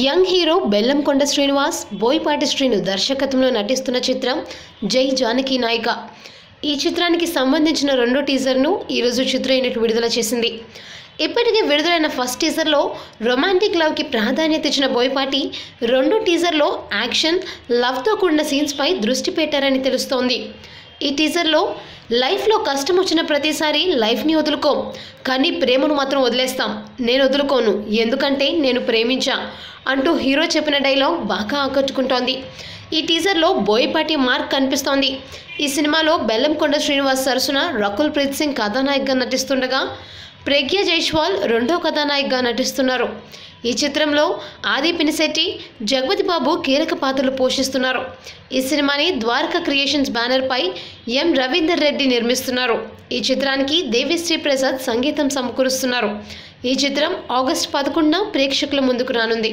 Young hero Bellamkonda Srinivas Boyapati Srinu దర్శకత్వంలో నటిస్తున్న చిత్రం జై జానకి నాయిక. ఈ చిత్రానికి సంబంధించిన రెండో టీజర్ను ఈరోజు చిత్ర యూనిట్ విడుదల చేసింది. ఇప్పటికే విడుదలైన ఫస్ట్ టీజర్లో రొమాంటిక్ లవ్కి ప్రాధాన్యత ఇచ్చిన బోయపాటి రెండో టీజర్లో యాక్షన్ లవ్తో కూడిన సీన్స్పై దృష్టి పెట్టారని తెలుస్తోంది. ఈ టీజర్లో లైఫ్లో కష్టం వచ్చిన ప్రతిసారి లైఫ్ని వదులుకో. కానీ ప్రేమను మాత్రం వదిలేస్తాం. నేను వదులుకోను. ఎందుకంటే నేను ప్రేమించా అంటూ హీరో చెప్పిన డైలాగ్ బాగా ఆకట్టుకుంటోంది. ఈ టీజర్లో బోయపాటి మార్క్ కనిపిస్తోంది. ఈ సినిమాలో బెల్లంకొండ శ్రీనివాస్ సరసన రకుల్ ప్రీత్ సింగ్ కథానాయకగా నటిస్తుండగా ప్రజ్ఞ జైష్వాల్ రెండో కథానాయకగా నటిస్తున్నారు. ఈ చిత్రంలో ఆది పినిశెట్టి జగపతి బాబు కీలక పాత్రలు పోషిస్తున్నారు. ఈ సినిమాని ద్వారకా క్రియేషన్స్ బ్యానర్పై ఎం రవీందర్ రెడ్డి నిర్మిస్తున్నారు. ఈ చిత్రానికి దేవిశ్రీ ప్రసాద్ సంగీతం సమకూరుస్తున్నారు. ఈ చిత్రం ఆగస్టు పదకొండున ప్రేక్షకుల ముందుకు రానుంది.